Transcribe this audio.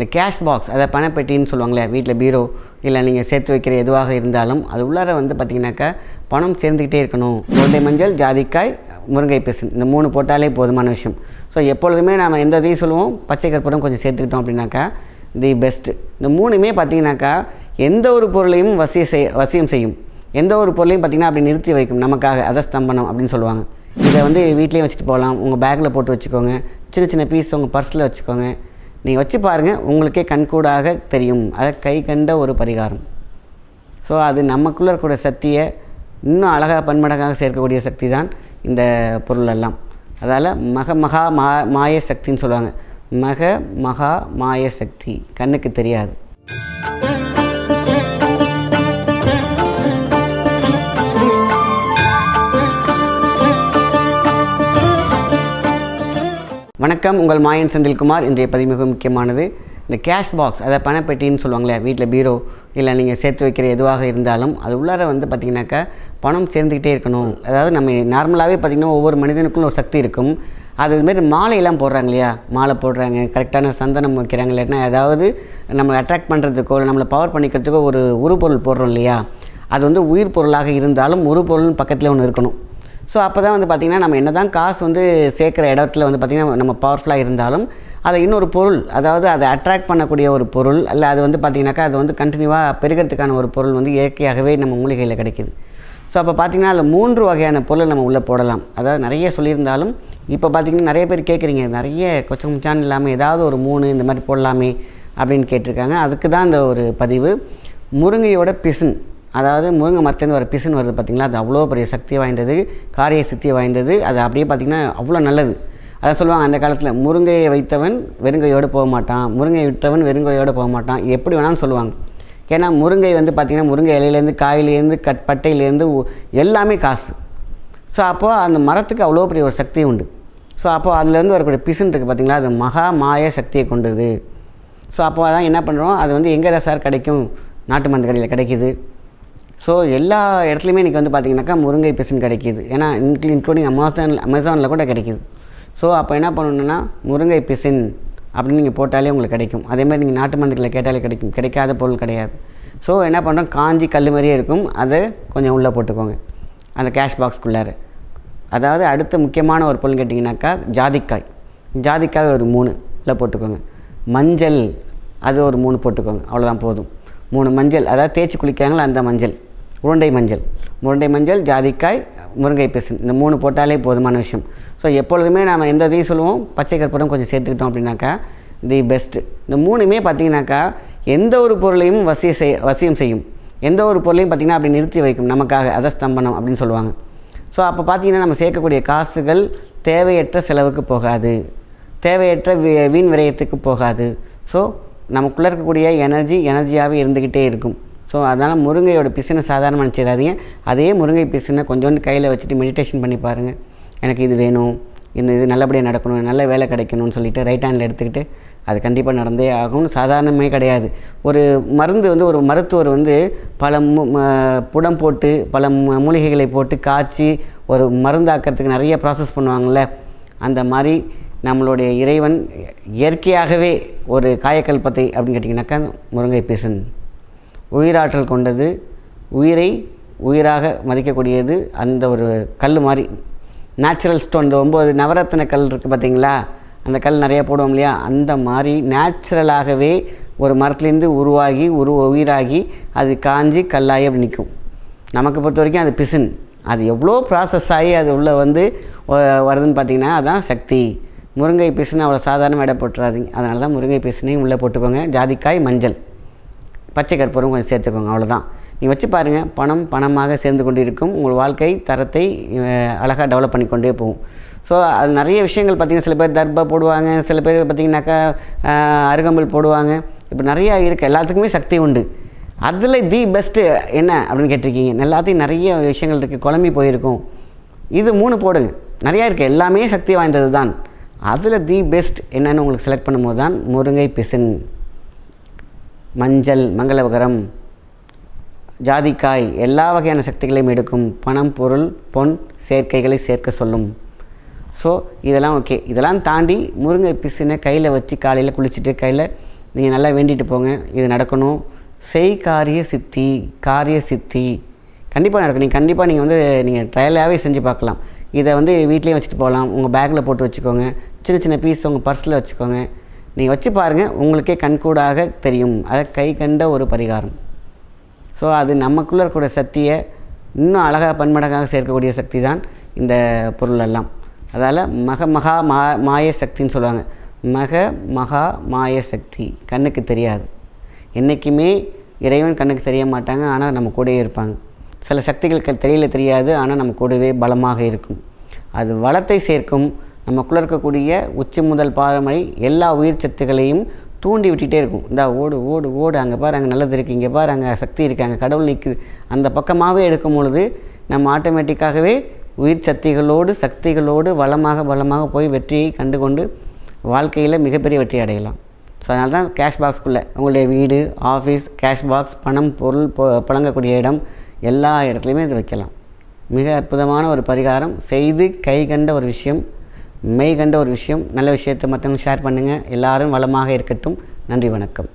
இந்த cash box அதை பணப்பெட்டின்னு சொல்லுவாங்களே வீட்டில் பீரோ இல்லை நீங்கள் சேர்த்து வைக்கிற எதுவாக இருந்தாலும் அது உள்ளார வந்து பார்த்திங்கனாக்கா பணம் சேர்ந்துக்கிட்டே இருக்கணும். கோட்டை மஞ்சள் ஜாதிக்காய் முருங்கை பேசன் இந்த மூணு போட்டாலே போதுமான விஷயம். ஸோ எப்பொழுதுமே நாம் எந்த இதையும் சொல்லுவோம் பச்சை கற்பூரம் கொஞ்சம் சேர்த்துக்கிட்டோம் அப்படின்னாக்கா தி பெஸ்ட்டு இந்த மூணுமே பார்த்தீங்கன்னாக்கா எந்த ஒரு பொருளையும் வசிய செய் வசியம் செய்யும். எந்த ஒரு பொருளையும் பார்த்திங்கன்னா அப்படி நிறுத்தி வைக்கும். நமக்காக அதை ஸ்தம்பனம் அப்படின்னு சொல்லுவாங்க. இதை வந்து வீட்லேயும் வச்சுட்டு போகலாம். உங்கள் பேக்கில் போட்டு வச்சுக்கோங்க. சின்ன சின்ன பீஸ் உங்கள் பர்ஸில் வச்சுக்கோங்க. நீங்கள் வச்சு பாருங்கள் உங்களுக்கே கண்கூடாக தெரியும். அதை கை கண்ட ஒரு பரிகாரம். ஸோ அது நமக்குள்ளே இருக்கக்கூடிய சக்தியை இன்னும் அழகாக பன்மடங்காக சேர்க்கக்கூடிய சக்தி தான் இந்த பொருளெல்லாம். அதால் மக மகா மா மாய சக்தின்னு சொல்லுவாங்க. மக மகா மாய சக்தி. கண்ணுக்கு தெரியாது. வணக்கம். உங்கள் மாயன் செந்தில்குமார். இன்றைய பதிவு மிக முக்கியமானது. இந்த கேஷ் பாக்ஸ் அதை பணப்பெட்டின்னு சொல்லுவாங்களே வீட்டில் பீரோ இல்லை நீங்கள் சேர்த்து வைக்கிற எதுவாக இருந்தாலும் அது உள்ளார வந்து பார்த்திங்கனாக்கா பணம் சேர்ந்துக்கிட்டே இருக்கணும். அதாவது நம்ம நார்மலாகவே பார்த்திங்கன்னா ஒவ்வொரு மனிதனுக்கும் ஒரு சக்தி இருக்கும். அது இதுமாரி மாலையெல்லாம் போடுறாங்க இல்லையா? மாலை போடுறாங்க. கரெக்டான சந்தனம் வைக்கிறாங்க இல்லைன்னா ஏதாவது நம்மளை அட்ராக்ட் பண்ணுறதுக்கோ இல்லை நம்மளை பவர் பண்ணிக்கிறதுக்கோ ஒரு உருப்பொருள் போடுறோம் இல்லையா? அது வந்து உயிர் பொருளாக இருந்தாலும் உருப்பொருள்னு பக்கத்தில் ஒன்று இருக்கணும். ஸோ அப்போ தான் வந்து பார்த்திங்கன்னா நம்ம என்ன தான் காசு வந்து சேர்க்குற இடத்துல வந்து பார்த்திங்கன்னா நம்ம பவர்ஃபுல்லாக இருந்தாலும் அதை இன்னொரு பொருள் அதாவது அதை அட்ராக்ட் பண்ணக்கூடிய ஒரு பொருள் இல்லை அது வந்து பார்த்திங்கனாக்கா அது வந்து கண்டினியூவாக பெருகிறதுக்கான ஒரு பொருள் வந்து இயற்கையாகவே நம்ம மூலிகையில் கிடைக்கிது. ஸோ அப்போ பார்த்திங்கன்னா அதில் மூன்று வகையான பொருள் நம்ம உள்ளே போடலாம். அதாவது நிறைய சொல்லியிருந்தாலும் இப்போ பார்த்திங்கன்னா நிறைய பேர் கேட்குறீங்க நிறைய கொச்சம் முச்சான் இல்லாமல் ஏதாவது ஒரு மூணு இந்த மாதிரி போடலாமே அப்படின்னு கேட்டிருக்காங்க. அதுக்கு தான் இந்த ஒரு பதிவு. முருங்கையோட பிசின். அதாவது முருங்கை மரத்துலேருந்து வர பிசுன்னு வருது பார்த்திங்களா? அது அவ்வளோ பெரிய சக்தி வாய்ந்தது காரிய சக்தி வாய்ந்தது. அது அப்படியே பார்த்திங்கன்னா அவ்வளோ நல்லது. அதான் சொல்லுவாங்க அந்த காலத்தில் முருங்கையை வைத்தவன் வெறுங்கையோடு போக மாட்டான் முருங்கை விட்டவன் வெறுங்கையோடு போக மாட்டான் எப்படி வேணாலும் சொல்லுவாங்க. ஏன்னா முருங்கை வந்து பார்த்திங்கன்னா முருங்கை இலையிலேருந்து காயிலேருந்து கட் பட்டையிலேருந்து எல்லாமே காசு. ஸோ அப்போது அந்த மரத்துக்கு அவ்வளோ பெரிய ஒரு சக்தி உண்டு. ஸோ அப்போது அதுலேருந்து வரக்கூடிய பிசுன் இருக்குது பார்த்திங்களா? அது மகா மாய சக்தியை கொண்டது. ஸோ அப்போ அதான் என்ன பண்ணுறோம்? அது வந்து எங்கே சார் கிடைக்கும்? நாட்டு மருந்து கடையில் கிடைக்கிது. ஸோ எல்லா இடத்துலையுமே இன்றைக்கி வந்து பார்த்திங்கனாக்கா முருங்கை பிசின் கிடைக்கிது. ஏன்னா இன்க்ளூ இன்க்ளூடிங் அமேசான் அமேசானில் கூட கிடைக்கிது. ஸோ அப்போ என்ன பண்ணணுன்னா முருங்கை பிசின் அப்படின்னு நீங்கள் போட்டாலே உங்களுக்கு கிடைக்கும். அதே மாதிரி நீங்கள் நாட்டு மருந்துகளை கேட்டாலே கிடைக்கும். கிடைக்காத பொருள் கிடையாது. ஸோ என்ன பண்ணுறோம் காஞ்சி கல் மாதிரியே இருக்கும். அதை கொஞ்சம் உள்ளே போட்டுக்கோங்க. அந்த கேஷ் பாக்ஸ்க்குள்ளார அதாவது அடுத்த முக்கியமான ஒரு பொருள் கேட்டிங்கனாக்கா ஜாதிக்காய். ஜாதிக்காய் ஒரு மூணு இல்லை போட்டுக்கோங்க. மஞ்சள் அது ஒரு மூணு போட்டுக்கோங்க. அவ்வளோதான் போதும். மூணு மஞ்சள். அதாவது தேய்ச்சி குளிக்கிறாங்களோ அந்த மஞ்சள். உருண்டை மஞ்சள். முருண்டை மஞ்சள் ஜாதிக்காய் முருங்கை பிசின் இந்த மூணு போட்டாலே போதுமான விஷயம். ஸோ எப்பொழுதுமே நாம் எந்த இதையும் சொல்லுவோம். பச்சை கற்பூரம் கொஞ்சம் சேர்த்துக்கிட்டோம் அப்படின்னாக்கா தி பெஸ்ட்டு இந்த மூணுமே பார்த்தீங்கன்னாக்கா எந்த ஒரு பொருளையும் வசிய செய் வசியம் செய்யும். எந்த ஒரு பொருளையும் பார்த்திங்கன்னா அப்படி நிறுத்தி வைக்கும். நமக்காக அதை ஸ்தம்பனம் அப்படின்னு சொல்லுவாங்க. ஸோ அப்போ பார்த்தீங்கன்னா நம்ம சேர்க்கக்கூடிய காசுகள் தேவையற்ற செலவுக்கு போகாது. தேவையற்ற வி- வீண் விரயத்துக்கு போகாது. ஸோ நமக்குள்ளே இருக்கக்கூடிய எனர்ஜி எனர்ஜியாகவே இருந்துக்கிட்டே இருக்கும். ஸோ அதனால் முருங்கையோட பிசினை சாதாரணமாக நினச்சிடாதீங்க. அதே முருங்கை பிசினை கொஞ்சோண்டு கையில் வச்சுட்டு மெடிடேஷன் பண்ணி பாருங்கள் எனக்கு இது வேணும். இந்த இது நல்லபடியாக நடக்கணும். நல்ல வேலை கிடைக்கணும்னு சொல்லிட்டு ரைட் ஹேண்டில் எடுத்துக்கிட்டு அது கண்டிப்பாக நடந்தே ஆகும் சாதாரணமே கிடையாது. ஒரு மருந்து வந்து ஒரு மருத்துவர் வந்து பல புடம் போட்டு பல மூலிகைகளை போட்டு காய்ச்சி ஒரு மருந்தாக்கிறதுக்கு நிறைய ப்ராசஸ் பண்ணுவாங்கள்ல அந்த மாதிரி நம்மளுடைய இறைவன் இயற்கையாகவே ஒரு காயக்கல்பத்தை அப்படின்னு கேட்டிங்கனாக்கா முருங்கை பிசன். உயிராற்றல் கொண்டது உயிரை உயிராக மதிக்கக்கூடியது அந்த ஒரு கல் மாதிரி. நேச்சுரல் ஸ்டோன் இந்த ஒம்பது நவரத்தின கல் இருக்குது பார்த்தீங்களா அந்த கல் நிறையா போடுவோம் இல்லையா? அந்த மாதிரி நேச்சுரலாகவே ஒரு மரத்துலேருந்து உருவாகி உரு உயிராகி அது காஞ்சி கல்லாகி அப்படி நிற்கும். நமக்கு பொறுத்த வரைக்கும் அது பிசின். அது எவ்வளோ ப்ராசஸ் ஆகி அது உள்ளே வந்து வருதுன்னு பார்த்தீங்கன்னா அதுதான் சக்தி. முருங்கை பிசுன்னு அவ்வளோ சாதாரண எடை போட்டுறாதீங்க. அதனால தான் முருங்கை பிசினையும் உள்ளே போட்டுக்கோங்க. ஜாதிக்காய் மஞ்சள். பச்சை கற்பூரம் கொஞ்சம் சேர்த்துக்கோங்க அவ்வளோதான் நீங்கள் வச்சு பாருங்கள் பணம் பணமாக சேர்ந்து கொண்டு இருக்கும் உங்கள் வாழ்க்கை தரத்தை அழகாக டெவலப் பண்ணிக்கொண்டே போகும். ஸோ அது நிறைய விஷயங்கள் பார்த்திங்கன்னா சில பேர் தர்பா போடுவாங்க சில பேர் பார்த்திங்கனாக்கா அருகம்புல் போடுவாங்க. இப்போ நிறையா இருக்குது எல்லாத்துக்குமே சக்தி உண்டு. அதில் தி பெஸ்ட்டு என்ன அப்படின்னு கேட்டிருக்கீங்க? எல்லாத்தையும் நிறைய விஷயங்கள் இருக்குது குழம்பி போயிருக்கும். இது மூணு போடுங்க. நிறையா இருக்குது எல்லாமே சக்தி வாய்ந்தது தான் அதில் தி பெஸ்ட் என்னென்னு உங்களுக்கு செலக்ட் பண்ணும்போது தான் முருங்கை பிசின். மஞ்சள் மங்களகரம் ஜாதிக்காய் எல்லா வகையான சக்திகளையும் எடுக்கும் பணம் பொருள் பொன் சேர்க்கைகளை சேர்க்க சொல்லும். ஸோ இதெல்லாம் ஓகே இதெல்லாம் தாண்டி முருங்கை பிசினை கையில் வச்சு காலையில் குளிச்சுட்டு கையில் நீங்கள் நல்லா வேண்டிட்டு போங்க. இது நடக்கணும். செய் காரிய சித்தி காரிய சித்தி. கண்டிப்பாக நடக்கும். நீங்கள் கண்டிப்பாக நீங்கள் வந்து நீங்கள் ட்ரையலாகவே செஞ்சு பார்க்கலாம். இதை வந்து வீட்லேயும் வச்சுட்டு போகலாம். உங்கள் பேக்கில் போட்டு வச்சுக்கோங்க. சின்ன சின்ன பீஸ் உங்கள் பர்ஸில் வச்சுக்கோங்க. நீங்கள் வச்சு பாருங்கள் உங்களுக்கே கண்கூடாக தெரியும். அதை கை கண்ட ஒரு பரிகாரம். ஸோ அது நமக்குள்ளே இருக்கக்கூடிய சக்தியை இன்னும் அழகாக பன்மடங்காக சேர்க்கக்கூடிய சக்தி தான் இந்த பொருள் எல்லாம். அதால் மக மகா மா மாய சக்தின்னு சொல்லுவாங்க. மக மகா மாய சக்தி கண்ணுக்கு தெரியாது. என்றைக்குமே இறைவன் கண்ணுக்கு தெரிய மாட்டாங்க ஆனால் நம்ம கூடவே இருப்பாங்க. சில சக்திகள் க- தெரியல தெரியாது ஆனால் நம்ம கூடவே பலமாக இருக்கும். அது வளத்தை சேர்க்கும் நமக்குள்ளே இருக்கக்கூடிய உச்சி முதல் பாரமழை எல்லா உயிர் சத்துக்களையும் தூண்டி விட்டுகிட்டே இருக்கும். இந்தா ஓடு ஓடு ஓடு. அங்கே பாரு அங்கே நல்லது இருக்குது இங்கே பாரு அங்கே சக்தி இருக்குது அங்கே கடவுள் நிற்குது அந்த பக்கமாகவே எடுக்கும் பொழுது நம்ம ஆட்டோமேட்டிக்காகவே உயிர் சக்திகளோடு சக்திகளோடு வளமாக வளமாக போய் வெற்றியை கண்டு கொண்டு வாழ்க்கையில் மிகப்பெரிய வெற்றி அடையலாம். ஸோ அதனால தான் கேஷ் பாக்ஸ்க்குள்ளே உங்களுடைய வீடு ஆஃபீஸ் கேஷ் பாக்ஸ் பணம் பொருள் புழங்கக்கூடிய இடம் எல்லா இடத்துலையுமே இது வைக்கலாம். மிக அற்புதமான ஒரு பரிகாரம். செய்து கை கண்ட ஒரு விஷயம். மெய் கண்ட ஒரு விஷயம் நல்ல விஷயத்தை மற்றவங்க ஷேர் பண்ணுங்கள் எல்லாரும் வளமாக இருக்கட்டும். நன்றி வணக்கம்.